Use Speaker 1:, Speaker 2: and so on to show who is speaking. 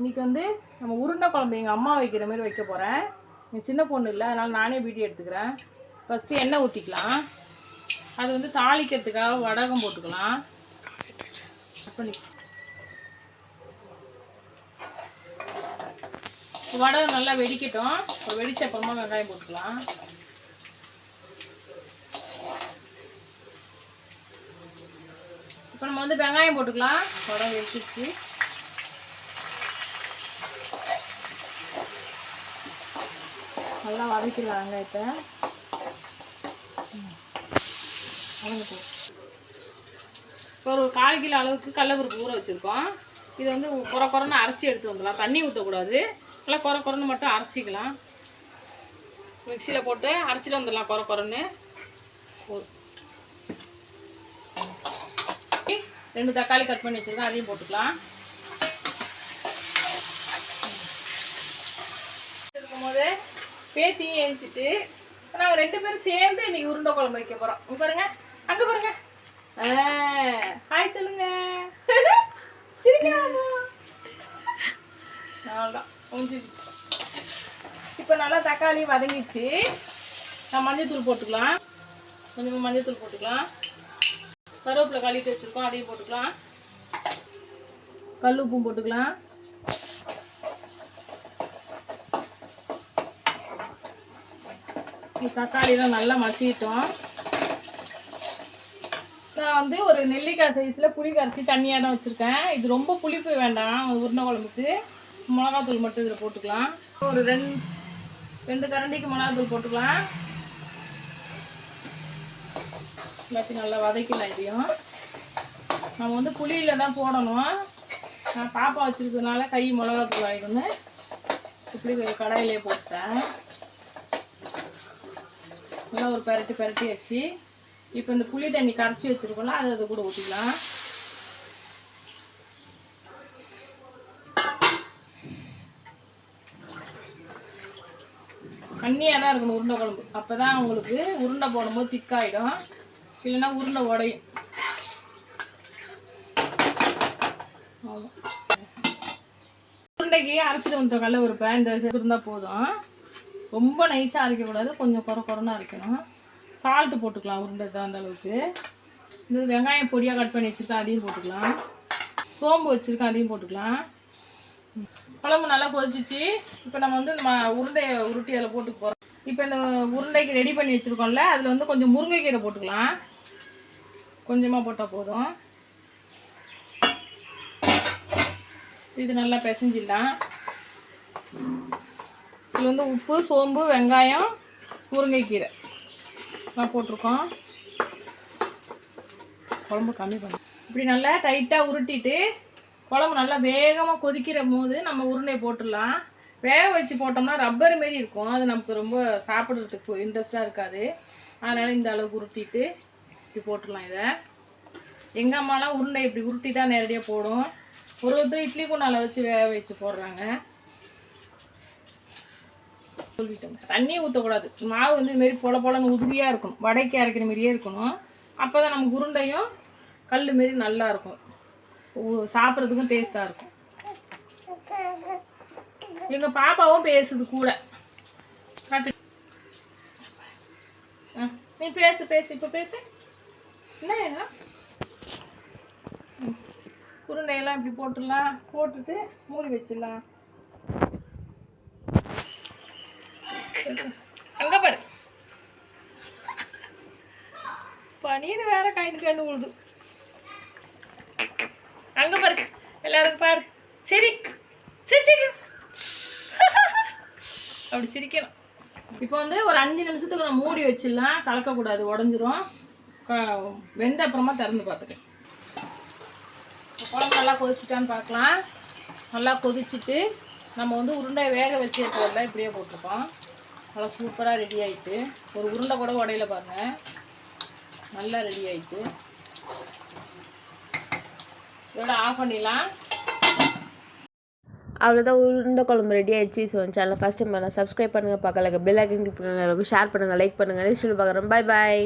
Speaker 1: இன்றைக்கி வந்து நம்ம உருண்டை குழம்பு எங்கள் அம்மா வைக்கிற மாதிரி வைக்க போகிறேன் என் சின்ன பொண்ணு இல்லை அதனால் நானே வீடியோ எடுத்துக்கிறேன். ஃபஸ்ட்டு எண்ணெய் ஊற்றிக்கலாம் அது வந்து தாளிக்கிறதுக்காக வடகம் போட்டுக்கலாம். பண்ணி வடகம் நல்லா வெடிக்கட்டும். வெடிச்ச அப்புறமா வெங்காயம் போட்டுக்கலாம். இப்போ நம்ம வந்து வெங்காயம் போட்டுக்கலாம். வடகம் வெடிச்சிச்சு நல்லா வதக்கிடுவாங்க வெங்காயத்தை ம். இப்போ ஒரு கால் கிலோ அளவுக்கு கடலப்பருப்பு ஊற வச்சுருக்கோம். இது வந்து குறை குறைன்னு அரைச்சி எடுத்து வந்துடலாம். தண்ணி ஊற்றக்கூடாது நல்லா குறை குறைன்னு மட்டும் அரைச்சிக்கலாம். மிக்சியில் போட்டு அரைச்சிட்டு வந்துடலாம் குறை குறைன்னு ரெண்டு தக்காளி கட் பண்ணி வச்சுருக்கோம் அதையும் போட்டுக்கலாம். இருக்கும்போது பேத்தியும் எழுச்சிட்டு நாங்கள் ரெண்டு பேரும் சேர்ந்து இன்னைக்கு உருண்டை குழம்பு வைக்க போகிறோம் இங்க பாருங்க அங்கே பாருங்க. ஹாய் சொல்லுங்க. அவ்வளோதான் முடிஞ்சிச்சு இப்போ நல்லா தக்காளி வதங்கிச்சு நான் மஞ்சத்தூள் போட்டுக்கலாம். கொஞ்சமாக மஞ்சத்தூள் போட்டுக்கலாம். கருவேப்பிலை கழித்து வச்சுருக்கோம் அதையும் போட்டுக்கலாம். கல் உப்பும் போட்டுக்கலாம். தக்காளிலாம் நல்லா மசிட்டோம். நான் வந்து ஒரு நெல்லிக்காய் சைஸில் புளி கரைச்சி தண்ணியாக தான் வச்சுருக்கேன். இது ரொம்ப புளிப்பு வேண்டாம் உருண்டை குழம்புக்கு. மிளகாத்தூள் மட்டும் இதில் போட்டுக்கலாம். ஒரு ரெண்டு ரெண்டு கரண்டிக்கு மிளகாத்தூள் போட்டுக்கலாம். எல்லாத்தையும் நல்லா வதக்கலாம் இதையும். நம்ம வந்து புளியில் தான் போடணும். நான் பாப்பா வச்சுருக்கனால கை மிளகாத்தூள் ஆகிடும்னு இப்படி கடாயிலே போட்டேன் நல்லா ஒரு பரட்டி பரட்டி வச்சு இப்போ இந்த புளி தண்ணி கரைச்சி வச்சுருக்கோம்ல அதை அதை கூட ஊற்றிக்கலாம் தண்ணியாக தான் இருக்கணும் உருண்டை குழம்பு. அப்போ தான் உங்களுக்கு உருண்டை போடும்போது திக்காயிடும். இல்லைன்னா உருண்டை உடையும். உருண்டைக்கு அரைச்சிட்டு வந்த கடல இருப்பேன் இந்த இருந்தால் போதும். ரொம்ப நைஸாக அரைக்கக்கூடாது. கொஞ்சம் குறை குறைன்னு அரைக்கணும். சால்ட்டு போட்டுக்கலாம் உருண்டை தகுந்த அளவுக்கு. இந்த வெங்காயம் பொடியாக கட் பண்ணி வச்சுருக்கேன் அதையும் போட்டுக்கலாம். சோம்பு வச்சுருக்கேன் அதையும் போட்டுக்கலாம். குழம்பு நல்லா கொதிச்சிச்சு. இப்போ நம்ம வந்து நம்ம உருண்டையை உருட்டி அதில் போட்டு போகிறோம் இப்போ இந்த உருண்டைக்கு ரெடி பண்ணி வச்சுருக்கோம்ல அதில் வந்து கொஞ்சம் முருங்கைக்கீரை போட்டுக்கலாம். கொஞ்சமாக போட்டால் போதும். இது நல்லா பிசைஞ்சிடலாம். இதில் வந்து உப்பு சோம்பு வெங்காயம் முருங்கைக்கீரை. நான் போட்டிருக்கோம். குழம்பு கம்மி பண்ணி. இப்படி நல்லா டைட்டாக உருட்டிட்டு குழம்பு நல்லா வேகமாக கொதிக்கிற போது நம்ம உருண்டை போட்டுடலாம். வேக வச்சு போட்டோம்னா ரப்பர் மாரி இருக்கும். அது நமக்கு ரொம்ப சாப்பிட்றதுக்கு இன்ட்ரெஸ்டாக இருக்காது. அதனால் இந்த அளவுக்கு உருட்டிட்டு இப்படி போட்டுடலாம் இதை. எங்கள் அம்மாலாம் உருண்டை இப்படி உருட்டி தான் நேரடியாக போடும். ஒரு ஒருத்தர் இட்லி குண்டால வச்சு வேக வச்சு போடுறாங்க. சொல்லிட்டோம் தண்ணி ஊற்றக்கூடாது மாவு வந்து இதுமாரி பொல பொலன்னு உதிரியாக இருக்கணும். வடைக்கு அரைக்கிற மாதிரியே இருக்கணும். அப்போ தான் நம்ம உருண்டையும் கல் மாரி நல்லா இருக்கும். சாப்பிட்றதுக்கும் டேஸ்ட்டாக இருக்கும். எங்கள் பாப்பாவும் பேசுது கூட. காட்டு. ஆ, நீ பேசு பேசு இப்போ பேசு. என்ன என்ன உருண்டையெல்லாம் இப்படி போட்டுடலாம். போட்டுட்டு மூடி வச்சிடலாம் அங்க பாரு பனீர் வேற கைண்டு கண்டு உழுது. அங்க பாரு எல்லாரும் பாரு. சரி சரி சரி அப்படி சிரிக்கணும். இப்போ வந்து ஒரு அஞ்சு நிமிஷத்துக்கு நான் மூடி வச்சிடலாம். கலக்கக்கூடாது உடஞ்சிரும். க வெந்த அப்புறமா திறந்து பார்த்துக்கலாம். குழம்பு நல்லா கொதிச்சிட்டான்னு பார்க்கலாம். நல்லா கொதிச்சுட்டு நம்ம வந்து உருண்டை வேக வச்சு இருக்கிறதுல இப்படியே போட்டிருக்கோம். நல்லா சூப்பராக ரெடி ஆகிட்டு ஒரு உருண்டை கூட உடையில பாருங்கள் நல்லா ரெடி ஆயிட்டு. இதோட ஆஃப் பண்ணிடலாம்.
Speaker 2: அவ்வளோதான் உருண்டை குழம்பு ரெடி ஆயிடுச்சு. ஸோ சேனல் ஃபஸ்ட் டைம் பண்ணால் சப்ஸ்கிரைப் பண்ணுங்கள் பக்கத்தில் பெல் ஐக்கன் கிளிக் பண்ணுங்கள் ஷேர் பண்ணுங்கள் லைக் பண்ணுங்கள் நெக்ஸ்ட் பார்க்குறோம். Bye bye